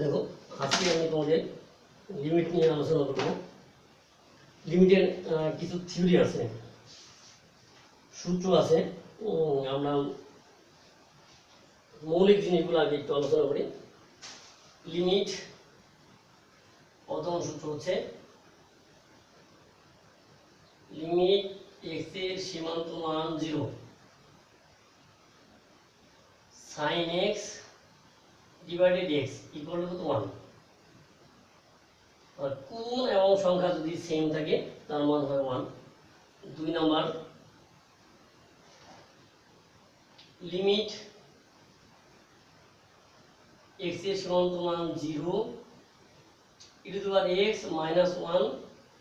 দেখো আজকে আমি তোমাদের লিমিট নিয়ে আলোচনা করব। লিমিটের কিছু থিওরি আছে, সূত্র আছে আমরা মৌলিক জিনিসগুলো আগে একটু আলোচনা করি। লিমিট প্রথম সূত্র হচ্ছে লিমিট এক্সের সীমান্ত মান zero sine X divided X equal to one কোন এবং সংখ্যা যদি সেম থাকে, তার মান হয় ওয়ান দুই নাম্বার লিমিট এক্সের সীমান্ত মান zero E to power X minus one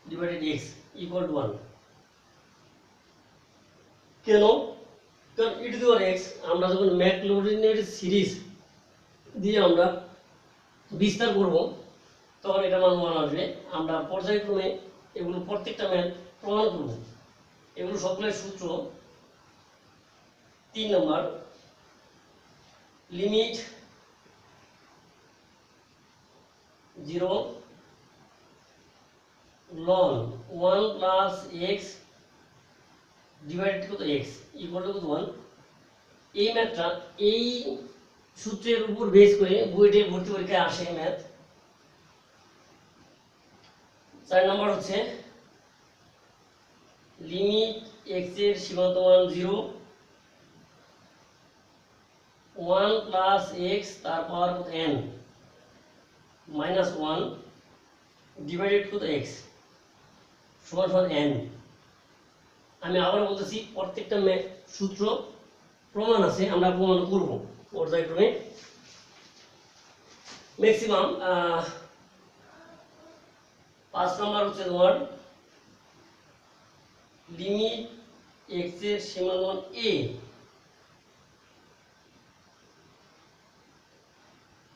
divided X equal to one কেন? কারণ ই টু পাওয়ার এক্স আমরা যখন ম্যাকলোরিনের সিরিজ দিয়ে আমরা বিস্তার করব, তখন এটা মান ওয়ান আসবে। আমরা পর্যায়ক্রমে এগুলো প্রত্যেকটা ম্যাথ প্রমাণ করব। এগুলো সকলের সূত্র। তিন নম্বর limit zero loan one plus x divided কত? এক্স ইকুয়াল টু কত? ওয়ান এই ম্যাথটা এই সূত্রের উপর বেস করে বইটে ভর্তি পরীক্ষায় আসে ম্যাথ চার নম্বর হচ্ছে লিমিট এক্সের সীমান্ত মান জিরো ওয়ান প্লাস এক্স তার পাওয়ার কত এন মাইনাস ওয়ান ডিভাইডেড কত এক্স সমান সমান এন আমি আবার বলতেছি, প্রত্যেকটা সূত্র প্রমাণ আছে, আমরা প্রমাণ করব। পর্যায়ক্রমে। ম্যাক্সিমাম পাঁচ নম্বর হচ্ছে তোমার লিমিট এক্সের সীমান্ত এ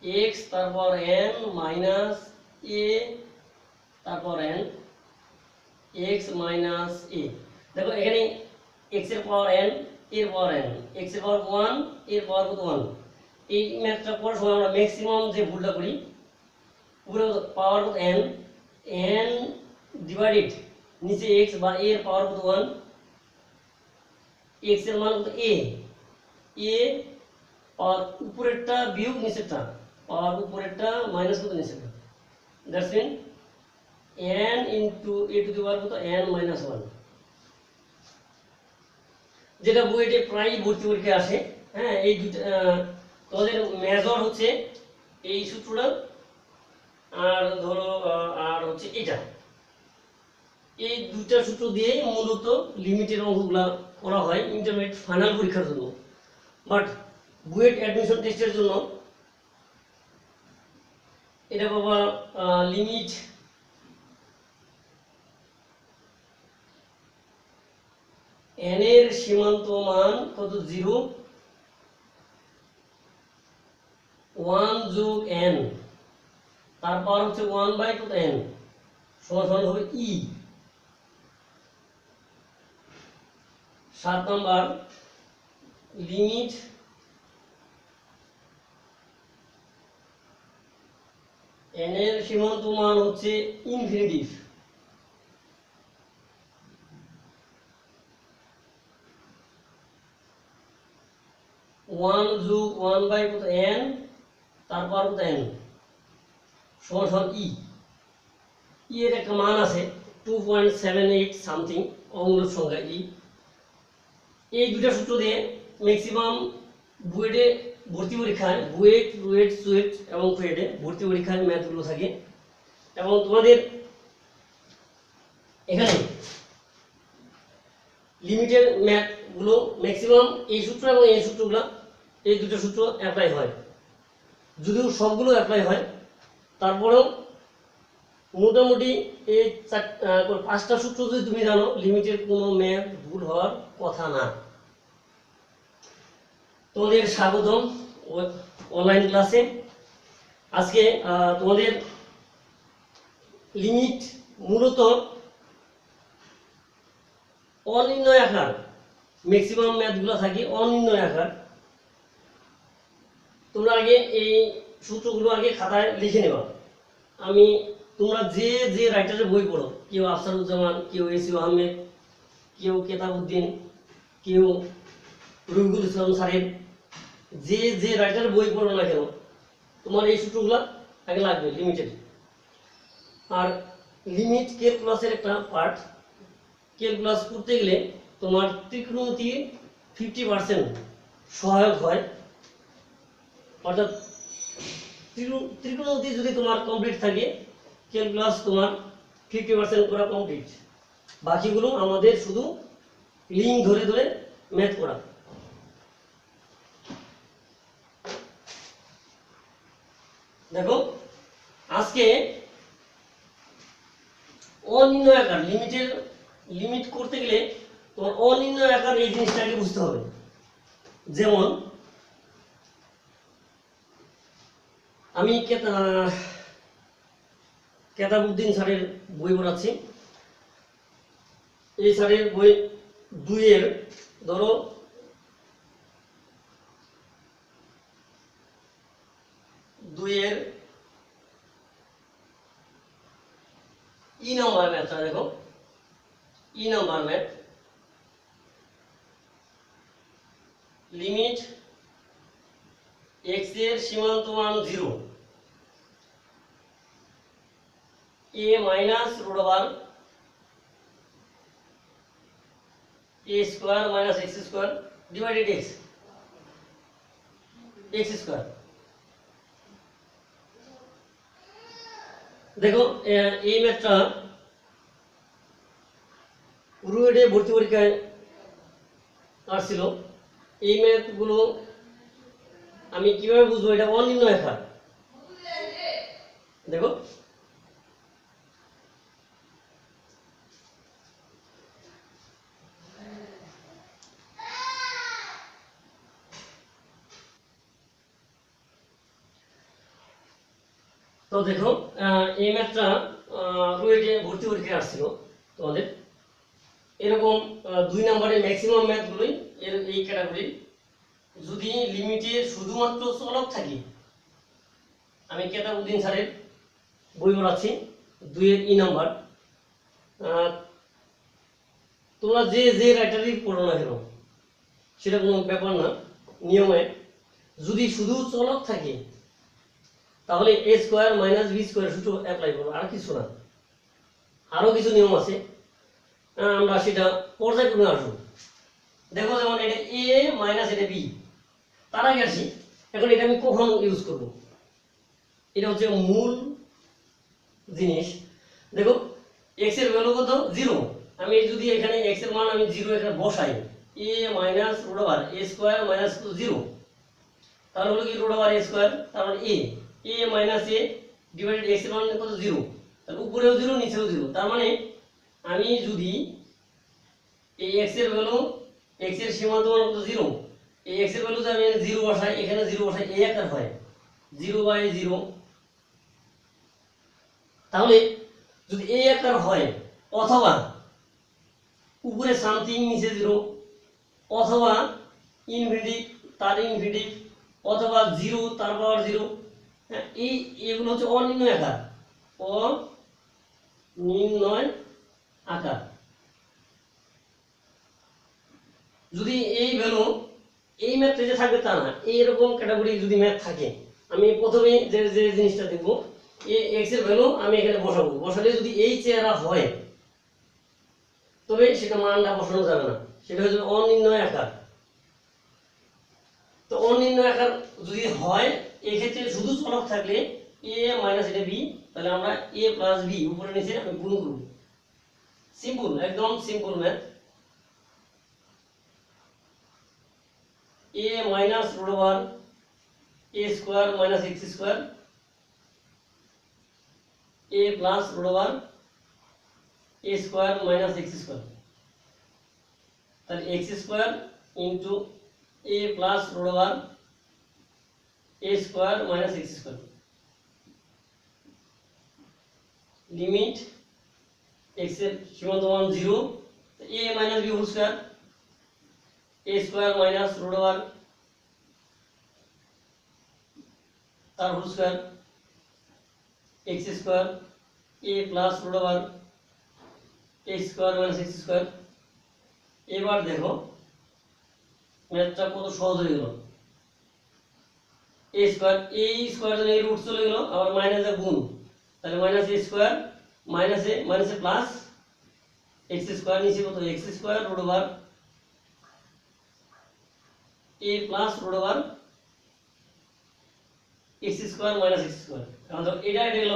এক্স তারপর এন মাইনাস এ তারপর এন এক্স মাইনাস এ দেখো এখানে এক্সের পাওয়ার এন এর পাওয়ার এন এক্সের পাওয়ার ওয়ানের পাওয়ার কত ওয়ান এই ম্যাথটা করার সময় আমরা ম্যাক্সিমাম যে ভুলটা করি উপরে পাওয়ার কত এন এন ডিভাইডেড নিচে এক্স বা এর পাওয়ার কত ওয়ান এক্সের মান কত এ এ পাওয়ার উপরেরটা বিয়োগ নিচেরটা পাওয়ার উপরেরটা মাইনাস কত নিচেরটা? That's mean N into A to the power কত এন মাইনাস ওয়ান যেটা বুয়েটে প্রায় ভর্তি পরীক্ষায় আসে হ্যাঁ এই তোমাদের মেজর হচ্ছে এই সূত্রটা আর ধরো আর হচ্ছে এটা। এই দুটা সূত্র দিয়ে মূলত লিমিটের অঙ্কগুলা করা হয় ইন্টারমিডিয়েট ফাইনাল পরীক্ষার জন্য। বাট বুয়েট অ্যাডমিশন টেস্টের জন্য, এটা বাবা লিমিট এন এর সীমান্ত মান কত? জিরো। ওয়ান যোগ এন। তারপর হচ্ছে ওয়ান বাই কত? এন। সমান সমান হবে ই। সাত নম্বর লিমিট। এন এর সীমান্ত মান হচ্ছে ইনফিনিটিভ। ওয়ান যোগ ওয়ান বাই কত এন? তারপর কত এন? সমান সমান ই। ই এর একটা মান আছে two point seven eight something অমূলক সংখ্যা ই। এই দুটা সূত্র দিয়ে ম্যাক্সিমাম বুয়েটে ভর্তি পরীক্ষায় বুয়েট, রুয়েট, সুয়েট এবং ফুয়েটে ভর্তি পরীক্ষায় ম্যাথগুলো থাকে। এবং তোমাদের এখানে লিমিটেড ম্যাথগুলো ম্যাক্সিমাম এই সূত্র এবং এই সূত্রগুলো এই দুটো সূত্র অ্যাপ্লাই হয়। যদিও সবগুলো অ্যাপ্লাই হয়, তারপরেও মোটামুটি এই পাঁচটা সূত্র যদি তুমি জানো, লিমিটের কোনো ম্যাথ ভুল হওয়ার কথা না। তোমাদের স্বাগতম অনলাইন ক্লাসে আজকে তোমাদের লিমিট মূলত অনির্ণয় আকার। ম্যাক্সিমাম ম্যাথগুলো থাকে অনির্ণয় আকার। তোমরা আগে এই সূত্রগুলো আগে খাতায় লিখে নেবা। আমি তোমরা যে যে রাইটারের বই পড়ো, কেউ আফসারুজ্জামান, কেউ এসিউ আহমেদ, কেউ কেতাবউদ্দিন, কেউ রবিকুল ইসলাম সাহেব, যে যে রাইটারের বই পড়ো না কেন, তোমার এই সূত্রগুলো আগে লাগবে লিমিটেড আর লিমিট ক্যালকুলাসের একটা পার্ট ক্যালকুলাস করতে গেলে তোমার ত্রিকোণমিতি ফিফটি পার্সেন্ট সহায়ক হয়। অর্থাৎ ত্রিকোণ- ত্রিকোণমিতি যদি তোমার কমপ্লিট থাকে ক্যালকুলাস তোমার ফিফটি পার্সেন্ট করা কমপ্লিট বাকিগুলো আমাদের শুধু লিঙ্ক ধরে ধরে ম্যাথ করা। দেখো, আজকে অনির্ণয় আকার লিমিটের লিমিট করতে গেলে তোমার অনির্ণয় আকার এই জিনিসটাকে বুঝতে হবে। যেমন আমি কেতা, কেতাবুদ্দিন স্যারের বই পড়াচ্ছি। এই স্যারের বই দুইয়ের, ধরো, দুইয়ের ই নাম্বার ম্যাথটা দেখো। E number math. লিমিট এক্সের সীমান্ত মান zero A minus root over A square minus X square divided X X square দেখো এই ম্যাথটা রুয়েডে ভর্তি পরীক্ষায় আসছিল। এই ম্যাথগুলো আমি কীভাবে বুঝব? এটা অনির্ণয় আকার দেখো। তো দেখো এই ম্যাথটা রুয়েটে ভর্তি পরীক্ষায় আসছিল তোমাদের। এরকম দুই নম্বরের ম্যাক্সিমাম ম্যাথগুলোই এর এই ক্যাটাগরি যদি লিমিটে শুধুমাত্র চলক থাকে, আমি কেতাবুদ্দিন স্যারের বই পড়াচ্ছি দুইয়ের ই নাম্বার। তোমরা যে যে রাইটারই পড়ো না কেন, সেটা কোনো ব্যাপার না, নিয়মে। যদি শুধু চলক থাকে, তাহলে A square minus B square সূত্র অ্যাপ্লাই করব আর কিছু না। আরও কিছু নিয়ম আছে। আমরা সেটা পর্যায়ক্রমে আসব। দেখো যেমন এটা এ মাইনাস এটা বি তার আগে আসি। এখন এটা আমি কখন ইউজ করব? এটা হচ্ছে মূল জিনিস। দেখো এক্সের ভ্যালু কত? জিরো আমি যদি এখানে এক্সের মান আমি জিরো এখানে বসাই A minus root over A square minus zero তাহলে হলো কি রুট ওভার এ স্কোয়ার তারপর a a minus a divided এক্সের মান কত? জিরো তাহলে উপরেও জিরো নিচেও জিরো তার মানে আমি যদি এই এক্সের ভ্যালু এক্সের সীমান্ত মান কত? জিরো এই এক্সের ভ্যালু আমি জিরো বসাই, এখানে জিরো বসাই এ আকার হয়। জিরো বাই জিরো তাহলে যদি এ আকার হয়, অথবা উপরে সামথিং নিচে জিরো অথবা ইনফিনিটিভ তার ইনফিনিটিভ অথবা জিরো তার পাওয়ার জিরো হ্যাঁ এই, এগুলো হচ্ছে অনির্ণয় আকার। অনির্ণয় আকার। যদি এই ভ্যালু এই ম্যাথে যে থাকবে তা না। এইরকম ক্যাটাগরি যদি ম্যাথ থাকে, আমি প্রথমে যে যে জিনিসটা দেখব, এ এক্সের ভ্যালু আমি এখানে বসাবো। বসালে যদি এই চেহারা হয়, তবে সেটা মানটা বসানো যাবে না। সেটা হচ্ছে অনির্ণয় আকার। তো অনির্ণয় আকার যদি হয়, এক্ষেত্রে শুধু চলক থাকলে এ মাইনাস এটা বি তাহলে আমরা এ প্লাস বি উপরে নিচে আমি গুণ করব। সিম্পল একদম simple math A minus root over A square minus X square A plus root over A square minus X square তাহলে X square into A plus root over A square minus X square limit এক্সের সীমান্ত মান zero A minus B whole square A square minus root over তার whole square X square A plus root over X square minus X square এবার দেখো, ম্যাথটা কত সহজ হয়ে গেল। এ স্কোয়ার এ স্কোয়ার জন্য এই রুট চলে গেল, আবার মাইনাসে গুণ, তাহলে মাইনাস এ স্কোয়ার মাইনাসে মাইনাসে প্লাস এক্স স্কোয়ার নিচে কত? X square root over A plus root over X square minus X square এখন তো এটা এটা গেল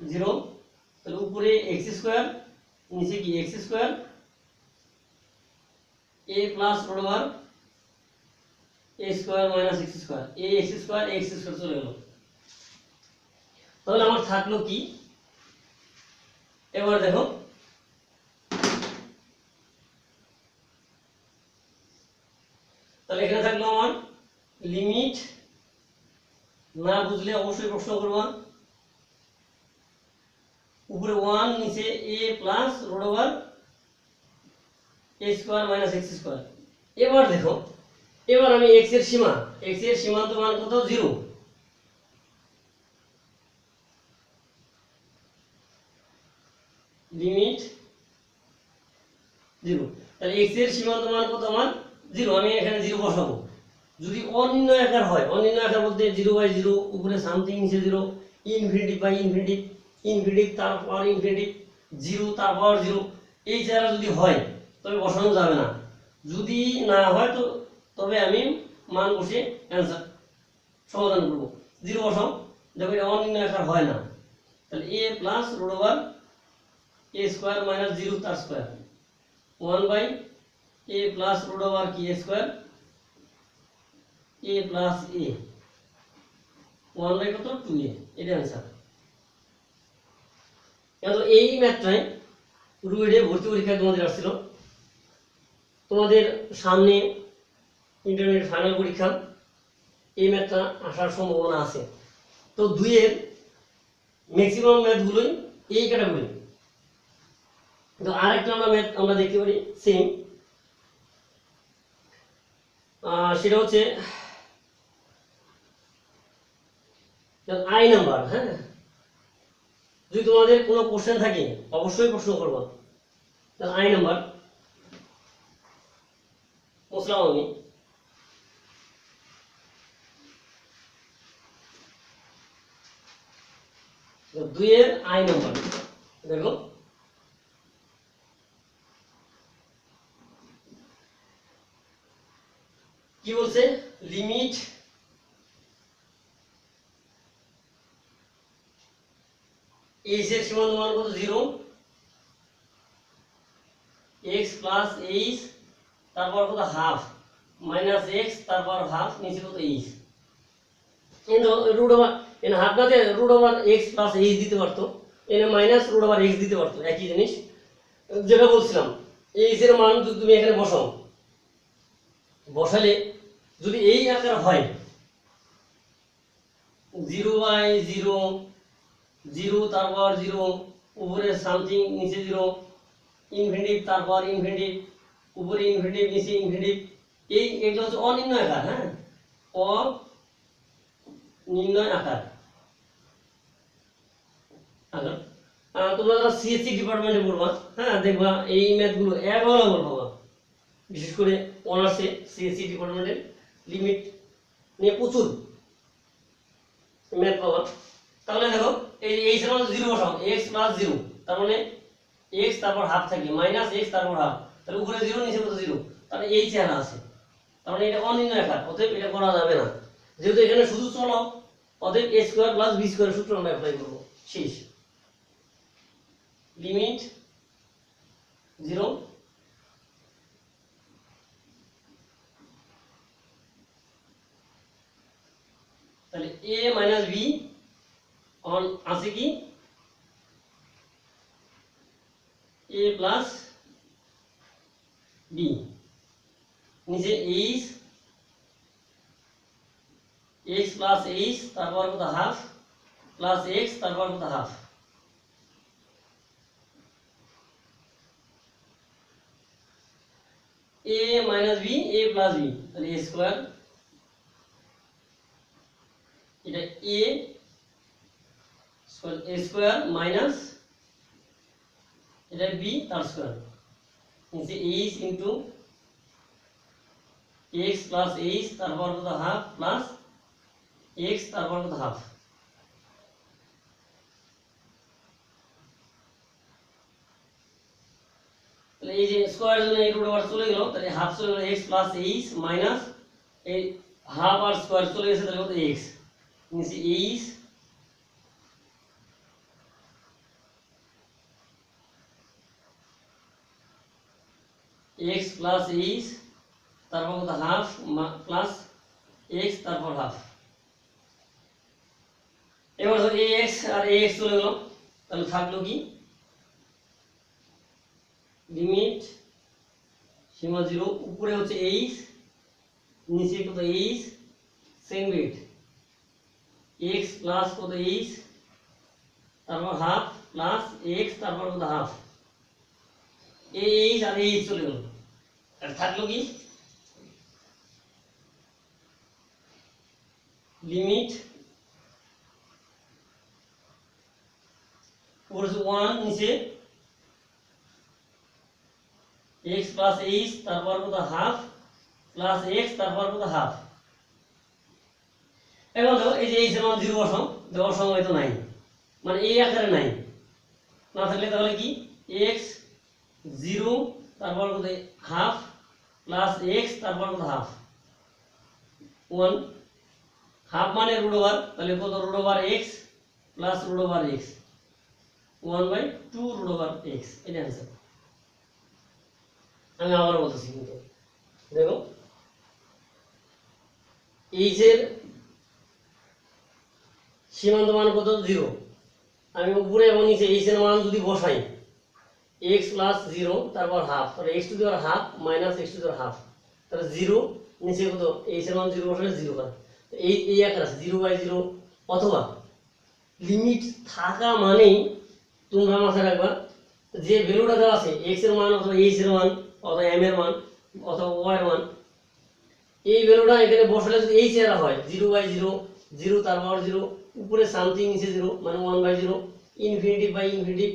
জিরো তাহলে উপরে এক্স স্কোয়ার নিচে কি X square A plus root over A square minus X square A X square X square চলে গেল। তাহলে আমার থাকল কি? এবার দেখো তাহলে এখানে থাকল আমার লিমিট না বুঝলে অবশ্যই প্রশ্ন করবা উপরে ওয়ান, নিচে A plus root over A square minus X square এবার দেখো, এবার আমি এক্সের সীমা এক্সের সীমান্ত মান কত? জিরো লিমিট জিরো তাহলে এক্সের সীমান্ত মান কত? আমার জিরো আমি এখানে জিরো বসাবো। যদি অনির্ণয় আকার হয় অনির্ণয় আকার বলতে জিরো বাই জিরো উপরে সামথিং নিচে zero infinity by infinity infinity তার পাওয়ার ইনফিনিটি জিরো তার পাওয়ার জিরো এই জায়গা যদি হয়, তবে বসানো যাবে না। যদি না হয় তো, তবে আমি মান বসে অ্যান্সার সমাধান করব। জিরো বসাও, দেখো এটা অনির্ণয় আকার হয় না। তাহলে A plus root over A square minus zero তার square one by A plus root over কি A square A plus A one by কত? টু এ এটা অ্যান্সার এখন এই ম্যাথটাই রুয়েডে ভর্তি পরীক্ষায় তোমাদের আসছিল। তোমাদের সামনে ইন্টারমিডিয়েট ফাইনাল পরীক্ষা। এই ম্যাথটা আসার সম্ভাবনা আছে। তো দুইয়ের ম্যাক্সিমাম ম্যাথগুলোই এই ক্যাটাগরি তো আরেকটা আমরা ম্যাথ আমরা দেখতে পারি সেম সেটা হচ্ছে আই নাম্বার হ্যাঁ? যদি তোমাদের কোনো কোশ্চেন থাকে, অবশ্যই প্রশ্ন করব। আই নাম্বার বুঝলাম আমি দুইয়ের আই নাম্বার, দেখো। কি বলছে? লিমিট এইচ এর সীমান্ত মান কত? জিরো। এক্স প্লাস এইচ, তারপর কত? হাফ। মাইনাস এক্স, তারপর হাফ, নিচে কত? এইচ। কিন্তু রুট ওভার এনে হাফ নাতে root over X plus H দিতে পারতো। এনে মাইনাস রুট ওভার এক্স দিতে পারতো, একই জিনিস। যেটা বলছিলাম এইচ এর মান যদি তুমি এখানে বসাও, বসালে যদি এই আকার হয়, জিরো বাই জিরো জিরো তারপর জিরো উপরে সামথিং নিচে জিরো ইনফিনিটিভ তারপর ইনফিনিটিভ উপরে ইনফিনিটিভ নিচে ইনফিনিটিভ এই এগুলো হচ্ছে অনির্ণয় আকার হ্যাঁ? অনির্ণয় আকার। আহ, তোমরা যারা সিএসসি ডিপার্টমেন্টে পড়বা হ্যাঁ দেখবা এই ম্যাথগুলো অ্যাভেলেবল পাবা বিশেষ করে অনার্সে সিএসসি ডিপার্টমেন্টের লিমিট নিয়ে প্রচুর ম্যাথ পাবা। তাহলে দেখো এই এই সমান জিরো বসাও এক্স প্লাস জিরো তার মানে এক্স তারপর হাফ থাকে মাইনাস এক্স তারপর হাফ তাহলে উপরে জিরো নিচে কত জিরো তাহলে এই চেহারা আছে। তার মানে এটা অনির্ণয় আকার অতএব এটা করা যাবে না। যেহেতু এখানে শুধু চলো, অতএব A square plus B square সূত্র আমরা অ্যাপ্লাই করব। শেষ। লিমিট জিরো তাহলে এ মাইনাস বি অন আছে কি এ প্লাস বি নিচে এইচ এক্স প্লাস এইচ তারপর কত হাফ প্লাস এক্স তারপর কত half A minus B A plus B তাহলে এ স্কোয়ার এটা এ এ স্কোয়ার মাইনাস এটা বি তার স্কোয়ার। নিচে H into X plus H তারপর হাফ প্লাস এক্স তারপর হাফ এই যে স্কোয়ার জন্য এই রুট ওভার চলে গেল, তাহলে হাফ চলে গেল এক্স প্লাস এইচ মাইনাস এই হাফ আর স্কোয়ার চলে গেছে তাহলে কত এক্স নিচে এইচ এক্স প্লাস এইচ তারপর কত? হাফ প্লাস এক্স তারপর হাফ এবার ধর এক্স আর এক্স চলে গেল, তাহলে থাকল কি? লিমিট সীমা জিরো উপরে হচ্ছে এইচ নিচে কত এইচ সেম বিট এক্স প্লাস কত এইচ তারপর হাফ প্লাস এক্স তারপর কত হাফ এই আর এইচ চলে গেল আর থাকল কি? লিমিট ওয়ান নিচে এক্স প্লাস এইচ তারপর কত? হাফ প্লাস এক্স তারপর কত? হাফ এখন দেখো, এই যে এইচ এর মান জিরো বসাও দেওয়ার সময় তো নাই। মানে এই আকারে নাই। না থাকলে তাহলে কি? এক্স জিরো, তারপর কত হাফ প্লাস এক্স, তারপর কত হাফ। ওয়ান, হাফ মানে রুট ওভার, তাহলে কত? Root over X plus root over X. One by two root over X এটা অ্যান্সার আমি আবার বলতেছি কিন্তু। দেখো এইচের সীমান্ত মান কত? জিরো। আমি উপরে এবং নিচে এইচের মান যদি বসাই এক্স প্লাস জিরো তারপর হাফ তাহলে এক্স টু দেওয়ার হাফ মাইনাস এক্স টু দেওয়ার হাফ তাহলে জিরো নিচে কত? এইচের মান জিরো বসালে জিরো হয়। এই এই আকার আছে জিরো বাই জিরো অথবা লিমিট থাকা মানেই তোমরা মাথায় রাখবা, যে ভ্যালুটা দেওয়া আছে এক্সের মান অথবা এইচ এর মান, অথবা এম এর মান, অথবা ওয়াই এর মান, এই ভ্যালুটা এখানে বসালে যদি এইচ এর হয় জিরো বাই জিরো জিরো তারপর জিরো উপরে সামথিং নিচে জিরো মানে one by zero infinitive by infinitive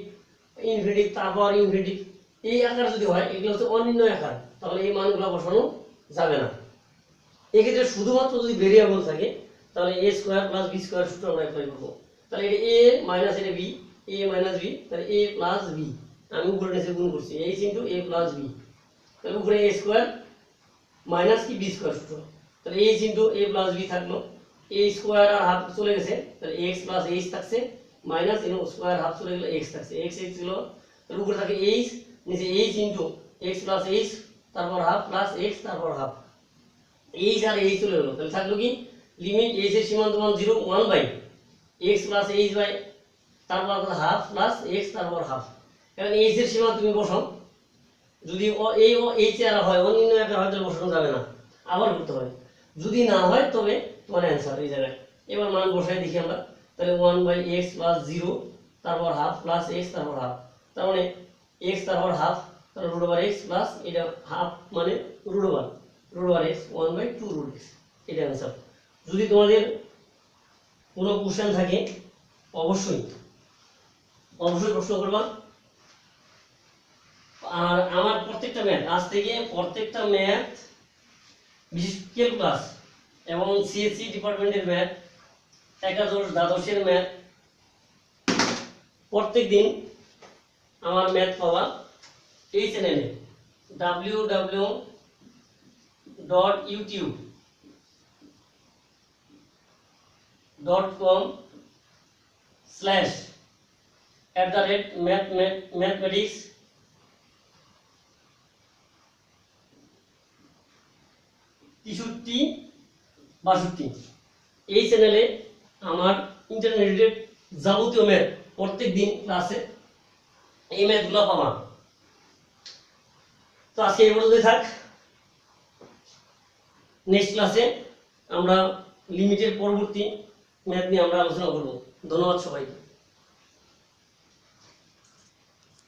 infinitive তারপর ইনফিনিটিভ এই আকার যদি হয়, এগুলো হচ্ছে অনির্ণয় আকার। তাহলে এই মানগুলো বসানো যাবে না। এক্ষেত্রে শুধুমাত্র যদি ভেরিয়েবল থাকে, তাহলে A square plus B square সূত্র আমরা অ্যাপ্লাই করব। তাহলে এটা এ মাইনাস এটা বি এ মাইনাস বি তাহলে এ প্লাস বি আমি উপরে নিচে গুণ করছি H into A plus B তাহলে উপরে এ স্কোয়ার মাইনাস কি বি স্কোয়ার সূত্র? তাহলে H into A plus B থাকল। এ স্কোয়ার আর হাফ চলে গেছে, তাহলে এক্স প্লাস এইচ থাকছে। মাইনাস এন স্কোয়ার হাফ চলে গেলে এক্স থাকছে। এক্স এক্স ছিল তাহলে উপরে থাকে এইচ নিচে H into X plus H তারপর হাফ প্লাস এক্স তারপর হাফ এইচ আর এইচ চলে গেলো, তাহলে থাকল কি? লিমিট এইচ এর সীমান্ত মান zero one by X plus H by তারপর হাফ প্লাস এক্স তারপর হাফ এখন এইচ এর সীমা তুমি বসাও। যদি ও- এই ও এইচ আর হয়, অন্য একটা হয়তো বসানো যাবে না। আবার করতে হবে যদি না হয়, তবে তোমার অ্যান্সার এই জায়গায়। এবার মান বসাই দেখি আমরা। তাহলে one by X plus zero তারপর হাফ প্লাস এক্স তারপর হাফ তার মানে এক্স তারপর হাফ তারপর রুট ওভার এক্স প্লাস এটা হাফ মানে root over root over X one by two root X এটা অ্যান্সার যদি তোমাদের কোনো কোশ্চেন থাকে, অবশ্যই অবশ্যই প্রশ্ন করবা। আর আমার প্রত্যেকটা ম্যাথ আজ থেকে প্রত্যেকটা ম্যাথ বিশেষ ক্লাস এবং সিএসসি ডিপার্টমেন্টের ম্যাথ একাদশ দ্বাদশের ম্যাথ প্রত্যেক দিন আমার ম্যাথ পাওয়া এই চ্যানেলে W W dot YouTube dot com slash at the rate math mathematics তেষট্টি, বাষট্টি। এই চ্যানেলে আমার ইন্টারমিডিয়েট যাবতীয় ম্যাথ প্রত্যেক দিন ক্লাসে এই ম্যাথগুলো পাবা। তো আজকে এই পর্যন্তই থাক। নেক্সট ক্লাসে আমরা লিমিটের পরবর্তী ম্যাথ নিয়ে আমরা আলোচনা করব। ধন্যবাদ সবাইকে।